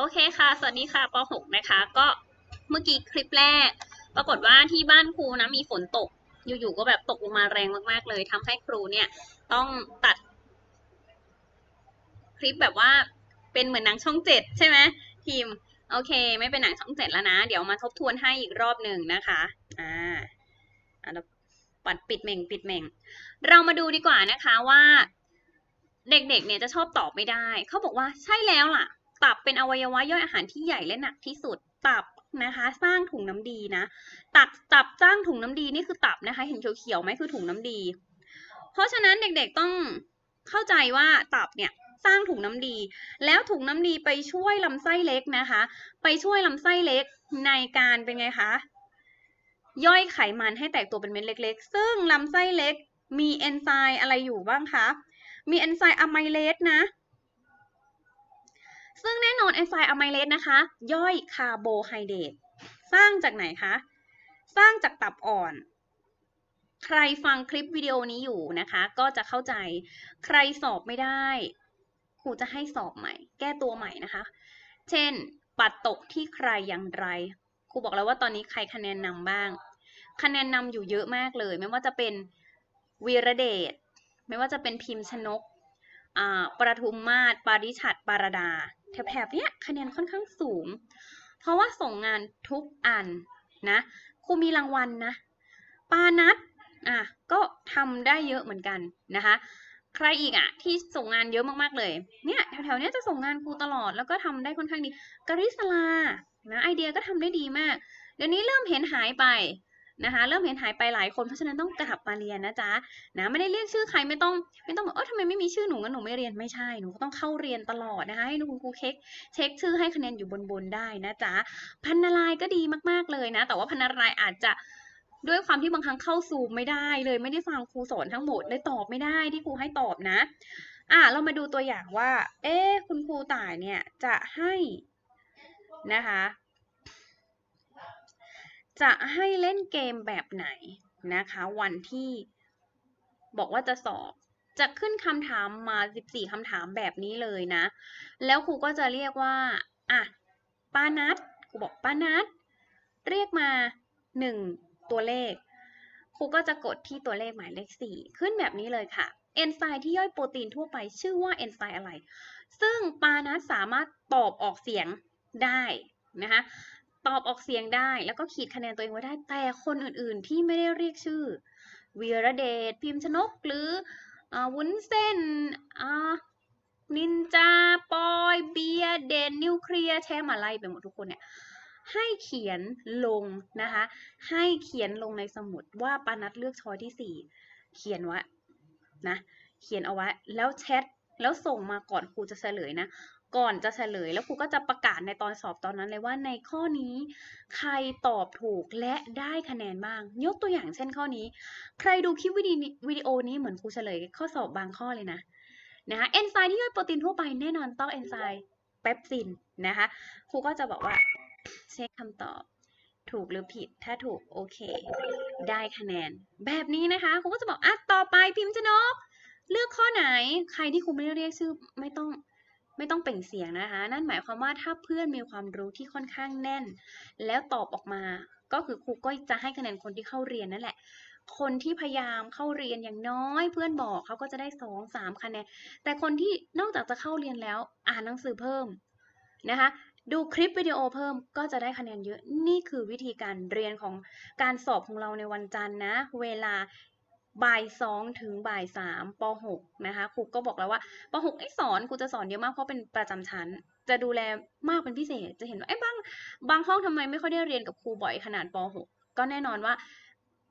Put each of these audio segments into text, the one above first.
โอเคค่ะ สวัสดีค่ะป .6 นะคะ ก็เมื่อกี้คลิปแรก ปรากฏว่าที่บ้านครูนะมีฝนตก อยู่ๆก็แบบตกลงมาแรงมากๆ เลยทำให้ครูเนี่ยต้องตัด คลิปแบบว่าเป็นเหมือนหนังช่องเจ็ดใช่ไหมทีม โอเค ไม่เป็นหนังช่องเจ็ดแล้วนะ เดี๋ยวมาทบทวนให้อีกรอบหนึ่งนะคะ อ่าอะเราปัดปิดเม่งปิดเม่ง เรามาดูดีกว่านะคะว่า เด็กๆ เนี่ยจะชอบตอบไม่ได้ เขาบอกว่าใช่แล้วล่ะ ตับเป็นอวัยวะย่อยอาหารที่ใหญ่และหนักที่สุด ตับนะคะ สร้างถุงน้ำดีนะ ตับตับสร้างถุงน้ำดีนี่คือตับนะคะ เห็นเขียวๆไหมคือถุงน้ำดี เพราะฉะนั้นเด็กๆต้องเข้าใจว่าตับเนี่ยสร้างถุงน้ำดี แล้วถุงน้ำดีไปช่วยลำไส้เล็กนะคะ ไปช่วยลำไส้เล็กในการเป็นไงคะ ย่อยไขมันให้แตกตัวเป็นเม็ดเล็ก ๆ ซึ่งลำไส้เล็กมีเอนไซม์อะไรอยู่บ้างคะ มีเอนไซม์อะไมเลสนะ อนเอไซอะไมเลสนะคะ ย่อยคาร์โบไฮเดรตสร้างจากไหนคะ สร้างจากตับอ่อน ใครฟังคลิปวิดีโอนี้อยู่นะคะ ก็จะเข้าใจใครสอบไม่ได้ครูจะให้สอบใหม่ แก้ตัวใหม่นะคะ เช่น ปัดตกที่ใครอย่างไรครูบอกแล้วว่าตอนนี้ใครคะแนนนำบ้าง คะแนนนำอยู่เยอะมากเลย ไม่ว่าจะเป็นวีระเดชไม่ว่าจะเป็นพิมพ์ชนกอ่าประทุมมาศปาริชัดปารดา แถบๆเนี้ยคะแนนค่อนข้างสูง เพราะว่าส่งงานทุกอันนะครูมีรางวัลนะ ปานัดอะก็ทำได้เยอะเหมือนกันนะคะ ใครอีกอะที่ส่งงานเยอะมากๆเลย เนี่ยแถวๆเนี้ยจะส่งงานครูตลอดแล้วก็ทำได้ค่อนข้างดีกริสลานะไอเดียก็ทำได้ดีมาก เดี๋ยวนี้เริ่มเห็นหายไป นะคะเริ่มเห็นหายไปหลายคนเพราะฉะนั้นต้องกลับมาเรียนนะจ๊ะนะไม่ได้เรียกชื่อใครไม่ต้องไม่ต้องบอกเออทำไมไม่มีชื่อหนูงั้นหนูไม่เรียนไม่ใช่หนูก็ต้องเข้าเรียนตลอดนะคะให้คุณครูเช็คเช็คชื่อให้คะแนนอยู่บนบนๆได้นะจ๊ะพันนารายก็ดีมากๆเลยนะ แต่ว่าพันนารายอาจจะด้วยความที่บางครั้งเข้าซูมไม่ได้เลยไม่ได้ฟังครูสอนทั้งหมดเลยตอบไม่ได้ที่ครูให้ตอบนะ อะเรามาดูตัวอย่างว่า เอ๊คุณครูต่ายเนี่ยจะให้นะคะ จะให้เล่นเกมแบบไหนนะคะ วันที่บอกว่าจะสอบ จะขึ้นคำถามมา 14คำถามแบบนี้เลยนะ แล้วครูก็จะเรียกว่าอะป้านัดครูบอกป้านัด เรียกมา 1 ตัวเลขครูก็จะกดที่ตัวเลขหมายเลข 4 ขึ้นแบบนี้เลยค่ะ เอนไซม์ที่ย่อยโปรตีนทั่วไปชื่อว่าเอนไซม์อะไร ซึ่งปานัดสามารถตอบออกเสียงได้นะคะ ตอบออกเสียงได้ แล้วก็ขีดคะแนนตัวเองไว้ได้ แต่คนอื่นๆที่ไม่ได้เรียกชื่อวีระเดช พิมพ์ชนก หรืออวุ้นเส้นอ่านินจา ปอย เบียเดน นิวเคลียร์แชมอะไรไปหมดทุกคนเนี่ย ให้เขียนลงนะคะ ให้เขียนลงในสมุดว่าปานัดเลือกช้อยที่สี่ เขียนไว้นะ เขียนเอาไว้ แล้วแชท แล้วส่งมาก่อนครูจะเฉลยนะ ก่อนจะเฉลย แล้วครูก็จะประกาศในตอนสอบตอนนั้นเลยว่าในข้อนี้ใครตอบถูกและได้คะแนนบ้าง ยกตัวอย่างเช่นข้อนี้ ใครดูคลิปวิดีวิดีโอนี้เหมือนครูเฉลยข้อสอบบางข้อเลยนะนะคะเอนไซม์ที่ย่อยโปรตีนทั่วไปแน่นอนต้องเอนไซม์เปปซินนะคะครูก็จะบอกว่าเช็คคำตอบถูกหรือผิด ถ้าถูกโอเค ได้คะแนน แบบนี้นะคะครูก็จะบอกอะต่อไปพิมพ์ชนก เลือกข้อไหน ใครที่ครูไม่ได้เรียกชื่อไม่ต้อง ไม่ต้องเปล่งเสียงนะคะ นั่นหมายความว่าถ้าเพื่อนมีความรู้ที่ค่อนข้างแน่น แล้วตอบออกมา ก็คือครูก็จะให้คะแนนคนที่เข้าเรียนนั่นแหละ คนที่พยายามเข้าเรียนอย่างน้อย เพื่อนบอกเขาก็จะได้สองสามคะแนน แต่คนที่นอกจากจะเข้าเรียนแล้วอ่านหนังสือเพิ่มนะคะดูคลิปวิดีโอเพิ่มก็จะได้คะแนนเยอะ นี่คือวิธีการเรียนของการสอบของเราในวันจันทร์นะ เวลา บ่ายสองถึงบ่ายสามปหกนะคะครูก็บอกแล้วว่าปหกไอ้สอนครูจะสอนเยอะมากเพราะเป็นประจำชั้น จะดูแลมากเป็นพิเศษ จะเห็นว่าไอ้บางบางห้องทำไมไม่ค่อยได้เรียนกับครูบ่อยขนาดปหกก็แน่นอนว่า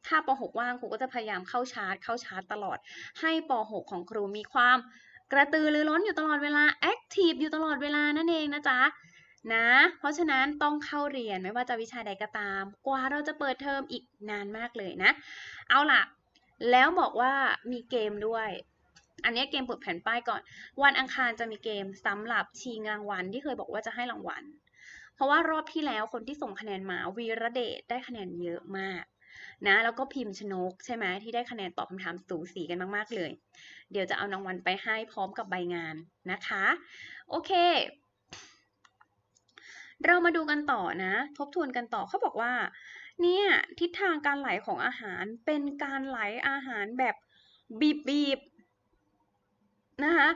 ถ้าปหกว่างครูก็จะพยายามเข้าชาร์จ เข้าชาร์จตลอด ให้ปหกของครูมีความกระตือรือร้นอยู่ตลอดเวลาแอคทีฟอยู่ตลอดเวลานั่นเองนะจ๊ะนะ เพราะฉะนั้นต้องเข้าเรียนไม่ว่าจะวิชาใดก็ตาม กว่าเราจะเปิดเทอมอีกนานมากเลยนะ เอาล่ะ แล้วบอกว่ามีเกมด้วย อันนี้เกมเปิดแผ่นป้ายก่อน วันอังคารจะมีเกมสำหรับชิงรางวัลที่เคยบอกว่าจะให้รางวัล เพราะว่ารอบที่แล้วคนที่ส่งคะแนนมาวีระเดชได้คะแนนเยอะมากนะแล้วก็พิมพ์ชนกใช่ไหมที่ได้คะแนนตอบคำถามสูสีกันมากๆเลย เดี๋ยวจะเอารางวัลไปให้พร้อมกับใบงานนะคะ โอเค เรามาดูกันต่อนะ ทบทวนกันต่อเขาบอกว่า เนี่ยทิศทางการไหลของอาหารเป็นการไหลอาหารแบบบีบบีบๆนะคะ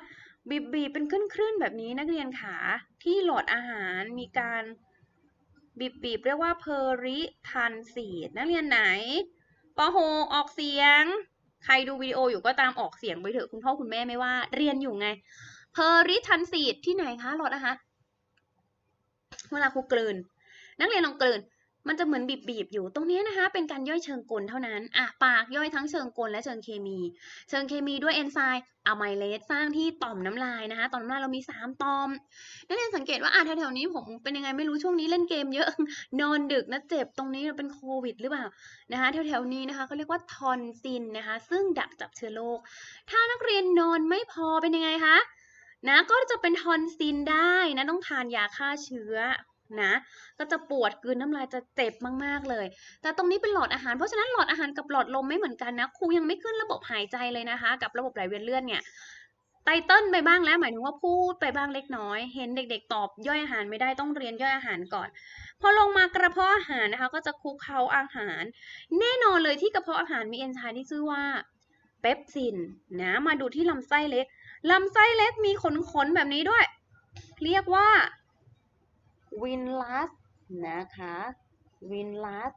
บีบบีบๆเป็นคลื่นๆแบบนี้นักเรียนขาที่หลอดอาหารมีการบีบบีบๆเรียกว่าเพอริทันซีดนักเรียนไหนปหกออกเสียง ใครดูวิดีโออยู่ก็ตามออกเสียงไปเถอะคุณพ่อคุณแม่ไม่ว่าเรียนอยู่ไงเพอริทันซีดที่ไหนคะหลอดอาหารเวลาครูกลืน นักเรียนลองกลืน มันจะเหมือนบีบๆอยู่ตรงนี้นะคะ เป็นการย่อยเชิงกลเท่านั้น อะ ปากย่อยทั้งเชิงกลและเชิงเคมี เชิงเคมีด้วยเอนไซม์อะไมเลสสร้างที่ต่อมน้ำลายนะคะ ต่อมน้ำลายเรามี 3 ต่อม นักเรียนสังเกตว่าอะแถวๆนี้ผมเป็นยังไงไม่รู้ช่วงนี้เล่นเกมเยอะ นอนดึกนะเจ็บตรงนี้เป็นโควิดหรือเปล่านะคะแถวๆนี้นะคะเขาเรียกว่าทอนซินนะคะ ซึ่งดักจับเชื้อโรค ถ้านักเรียนนอนไม่พอเป็นยังไงคะนะก็จะเป็นทอนซินได้นะต้องทานยาฆ่าเชื้อ นะ ก็จะปวดกลืนน้ำลายจะเจ็บมากๆเลย แต่ตรงนี้เป็นหลอดอาหารเพราะฉะนั้นหลอดอาหารกับหลอดลมไม่เหมือนกันนะครูยังไม่ขึ้นระบบหายใจเลยนะคะ กับระบบไหลเวียนเลือดเนี่ยไตเติ้ลไปบ้างแล้วหมายถึงว่าพูดไปบ้างเล็กน้อย เห็นเด็กๆ ตอบย่อยอาหารไม่ได้ต้องเรียนย่อยอาหารก่อน พอลงมากระเพาะอาหารนะคะ ก็จะคุกเคล้าอาหาร แน่นอนเลยที่กระเพาะอาหารมีเอนไซม์ที่ชื่อว่าเปปซินนะมาดูที่ลำไส้เล็กลำไส้เล็กมีขนๆแบบนี้ด้วย เรียกว่า วินลัสนะคะวินลัส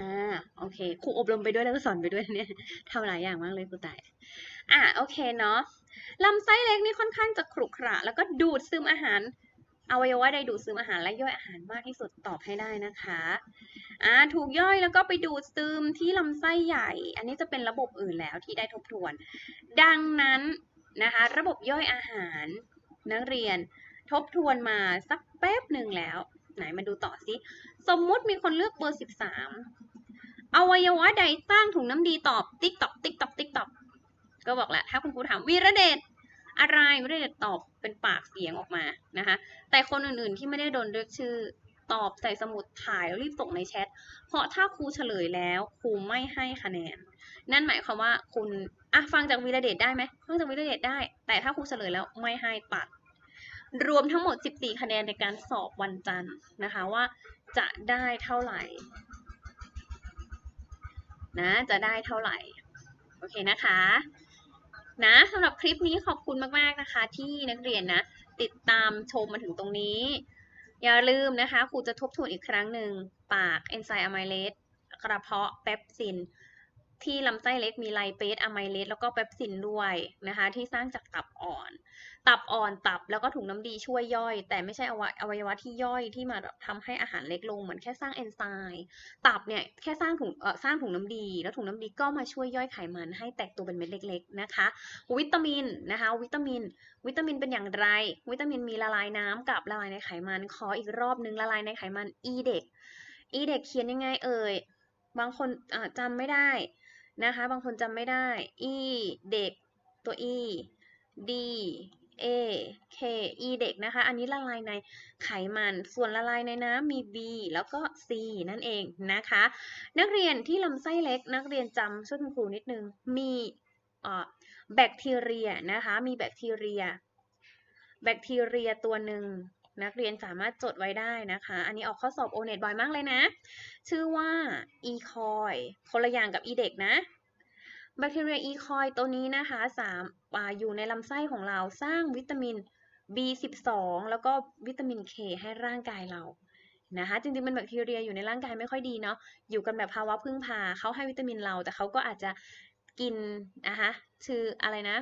อ่าโอเคครูอบรมไปด้วยแล้วก็สอนไปด้วยเนี่ยทำหลายอย่างมากเลยครูต่ายอ่าโอเคเนาะลำไส้เล็กนี่ค่อนข้างจะขรุขระ แล้วก็ดูดซึมอาหาร อวัยวะใดดูดซึมอาหารและย่อยอาหารมากที่สุดตอบให้ได้นะคะอ่าถูกย่อยแล้วก็ไปดูดซึมที่ลำไส้ใหญ่ อันนี้จะเป็นระบบอื่นแล้วที่ได้ทบทวน ดังนั้นนะคะระบบย่อยอาหารนักเรียนทบทวนมาสักแป๊บหนึ่งแล้ว ไหนมาดูต่อสิ สมมุติมีคนเลือกเบอร์ 13 อวัยวะใดสร้างถุงน้ำดีตอบ ติ๊กตอกติ๊กตอกติ๊กตอกก็บอกแหละถ้าคุณครูถามวีระเดช อะไรวีระเดชตอบเป็นปากเสียงออกมานะคะ แต่คนอื่นๆที่ไม่ได้โดนเลือกชื่อตอบใส่สมุดถ่ายแล้วรีบส่งในแชท เพราะถ้าครูเฉลยแล้วครูไม่ให้คะแนน นั่นหมายความว่าคุณอะฟังจากวีระเดชได้ไหมฟังจากวีระเดชได้ แต่ถ้าครูเฉลยแล้วไม่ให้ตัด รวมทั้งหมด 14 คะแนนในการสอบวันจันทร์นะคะว่าจะได้เท่าไหร่นะจะได้เท่าไหร่ โอเคนะคะ นะสำหรับคลิปนี้ขอบคุณมาก ๆ นะคะ ที่นักเรียนนะ ติดตามชมมาถึงตรงนี้ อย่าลืมนะคะครูจะทบทวนอีกครั้งหนึ่ง ปากเอนไซม์อะไมเลสกระเพาะเปปซิน ที่ลำไส้เล็กมีไลเปสอะไมเลสแล้วก็เปปซินด้วยนะคะ ที่สร้างจากตับอ่อน ตับอ่อนตับแล้วก็ถุงน้ำดีช่วยย่อย แต่ไม่ใช่อวัยอวัยวะที่ย่อยที่มาทำให้อาหารเล็กลงเหมือนแค่สร้างเอนไซม์ตับเนี่ยแค่สร้างถุงเอ่อสร้างถุงน้ำดี แล้วถุงน้ำดีก็มาช่วยย่อยไขมันให้แตกตัวเป็นเม็ดเล็ก ๆนะคะ วิตามินนะคะ วิตามิน วิตามินเป็นอย่างไร วิตามินมีละลายน้ำกับละลายในไขมันขออีกรอบนึงละลายในไขมัน e เด็ก e เด็กเขียนยังไงเอ่ยบางคนอ่าจำไม่ได้ นะคะ บางคนจำไม่ได้ e เด็กตัว e d a k e เด็กนะคะ อันนี้ละลายในไขมัน ส่วนละลายในน้ำมี b แล้วก็ c นั่นเองนะคะ นักเรียนที่ลำไส้เล็ก นักเรียนจำช่วยคุณครูนิดนึง มีแบคทีเรียนะคะ มีแบคทีเรีย แบคทีเรียตัวหนึ่ง นักเรียนสามารถจดไว้ได้นะคะ อันนี้ออกข้อสอบโอเน็ตบ่อยมากเลยนะ ชื่อว่า e c o i คนละอย่างกับ e เด็กนะแบคทีเรีย e. c o i ตัวนี้นะคะสามอยู่ในลำไส้ของเราสร้างวิตามิน B12 แล้วก็วิตามิน K ให้ร่างกายเรานะคะจริงๆเป็นแบคทีเรียอยู่ในร่างกายไม่ค่อยดีเนาะอยู่กันแบบภาวะพึ่งพาเขาให้วิตามินเรา แต่เขาก็อาจจะกินนะคะคืออะไรนะ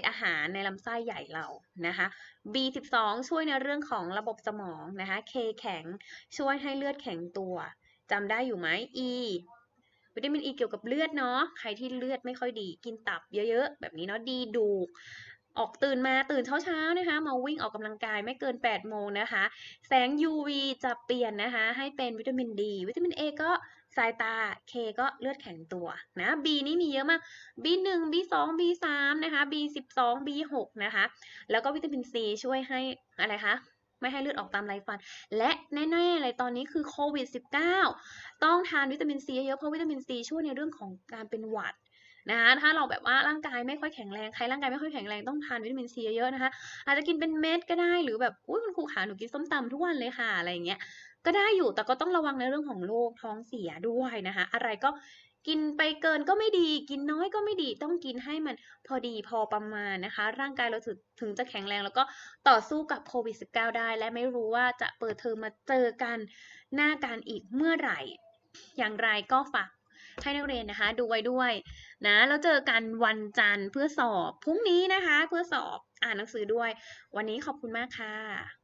ษอาหารในลำไส้ใหญ่เรานะคะ B12 ช่วยในเรื่องของระบบสมองนะคะ K แข็งช่วยให้เลือดแข็งตัวจำได้อยู่ไหม E วิตามินอ e ีเกี่ยวกับเลือดเนาะใครที่เลือดไม่ค่อยดี กินตับเยอะๆ แบบนี้เนาะดีดูก ออกตื่นมาตื่นเช้าๆนะคะมาวิ่งออกกำลังกายไม่เกิน 8 โมงนะคะ แสง UV จะเปลี่ยนนะคะ ให้เป็นวิตามินดีวิตามิน A ก็สายตา K ก็เลือดแข็งตัวนะ B นี่มีเยอะมาก B1 B2 B3 นะคะ B12 B6 นะคะ แล้วก็วิตามิน C ช่วยให้อะไรคะไม่ให้เลือดออกตามไรฟัน และแน่ๆเลยตอนนี้คือโควิด -19 ต้องทานวิตามินซีเยอะเพราะวิตามินซีช่วยในเรื่องของการเป็นหวัด นะคะถ้าเราแบบว่าร่างกายไม่ค่อยแข็งแรงใครร่างกายไม่ค่อยแข็งแรงต้องทานวิตามินซีเยอะๆนะคะ อาจจะกินเป็นเม็ดก็ได้หรือแบบอุ้ยคุณครูขาหนูกินส้มตำทุกวันเลยค่ะอะไรอย่างเงี้ยก็ได้อยู่แต่ก็ต้องระวังในเรื่องของโรคท้องเสียด้วยนะคะ อะไรก็กินไปเกินก็ไม่ดี กินน้อยก็ไม่ดี ต้องกินให้มันพอดีพอประมาณนะคะ ร่างกายเราถึงถึงจะแข็งแรงแล้วก็ต่อสู้กับโควิด -19 ได้ และไม่รู้ว่าจะเปิดเทอมมาเจอกันหน้ากันอีกเมื่อไหร่ อย่างไรก็ฝาก ให้นักเรียนนะคะ ดูไว้ด้วยนะแล้วเจอกันวันจันทร์เพื่อสอบพรุ่งนี้นะคะ เพื่อสอบอ่านหนังสือด้วย วันนี้ขอบคุณมากค่ะ